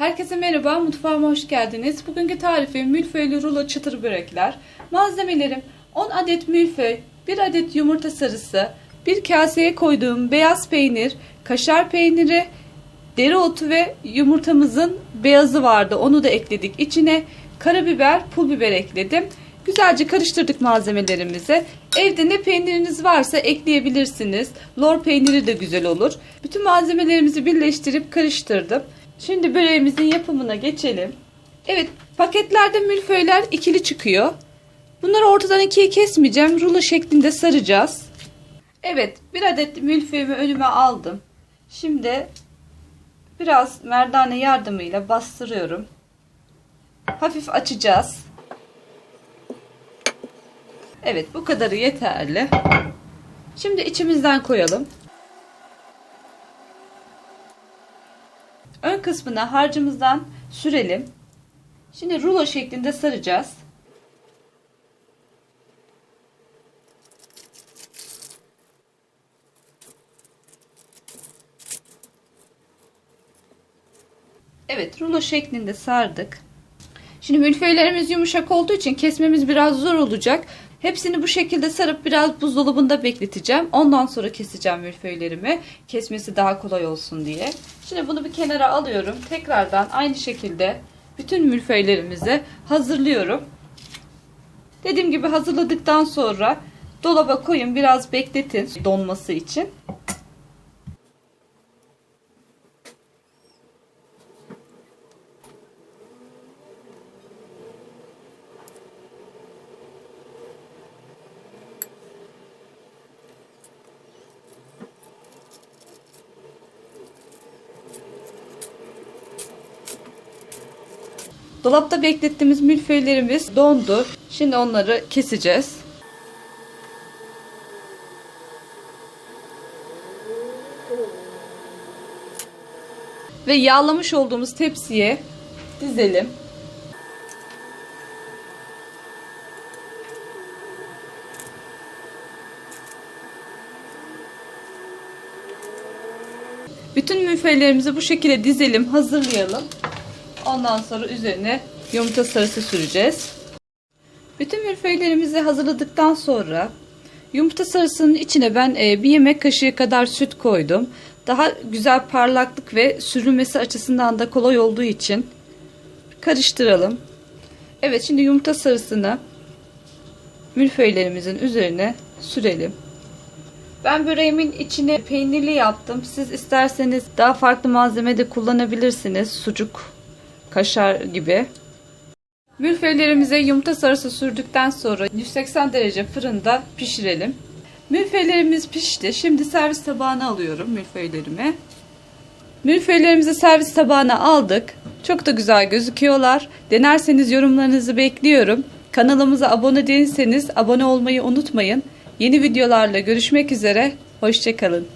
Herkese merhaba, mutfağıma hoş geldiniz. Bugünkü tarifim milföylü rulo çıtır börekler. Malzemelerim 10 adet milföy, 1 adet yumurta sarısı, 1 kaseye koyduğum beyaz peynir, kaşar peyniri, dereotu ve yumurtamızın beyazı vardı. Onu da ekledik. İçine karabiber, pul biber ekledim. Güzelce karıştırdık malzemelerimizi. Evde ne peyniriniz varsa ekleyebilirsiniz. Lor peyniri de güzel olur. Bütün malzemelerimizi birleştirip karıştırdım. Şimdi böreğimizin yapımına geçelim. Evet, paketlerde milföyler ikili çıkıyor. Bunları ortadan ikiye kesmeyeceğim. Rulo şeklinde saracağız. Evet, bir adet milföyümü önüme aldım. Şimdi biraz merdane yardımıyla bastırıyorum. Hafif açacağız. Evet, bu kadarı yeterli. Şimdi içimizden koyalım. Ön kısmına harcımızdan sürelim. Şimdi rulo şeklinde saracağız. Evet, rulo şeklinde sardık. Şimdi milföylerimiz yumuşak olduğu için kesmemiz biraz zor olacak. Hepsini bu şekilde sarıp biraz buzdolabında bekleteceğim. Ondan sonra keseceğim milföylerimi. Kesmesi daha kolay olsun diye. Şimdi bunu bir kenara alıyorum. Tekrardan aynı şekilde bütün milföylerimizi hazırlıyorum. Dediğim gibi hazırladıktan sonra dolaba koyun biraz bekletin donması için. Dolapta beklettiğimiz milföylerimiz dondu. Şimdi onları keseceğiz. Ve yağlamış olduğumuz tepsiye dizelim. Bütün milföylerimizi bu şekilde dizelim, hazırlayalım. Ondan sonra üzerine yumurta sarısı süreceğiz. Bütün milföylerimizi hazırladıktan sonra yumurta sarısının içine ben e, bir yemek kaşığı kadar süt koydum. Daha güzel parlaklık ve sürülmesi açısından da kolay olduğu için karıştıralım. Evet şimdi yumurta sarısını milföylerimizin üzerine sürelim. Ben böreğimin içine peynirli yaptım. Siz isterseniz daha farklı malzeme de kullanabilirsiniz. Sucuk, kaşar gibi. Mülfeylerimize yumurta sarısı sürdükten sonra 180 derece fırında pişirelim. Mülfeylerimiz pişti. Şimdi servis tabağına alıyorum mülfeylerimi. Mülfeylerimizi servis tabağına aldık. Çok da güzel gözüküyorlar. Denerseniz yorumlarınızı bekliyorum. Kanalımıza abone değilseniz abone olmayı unutmayın. Yeni videolarla görüşmek üzere. Hoşçakalın.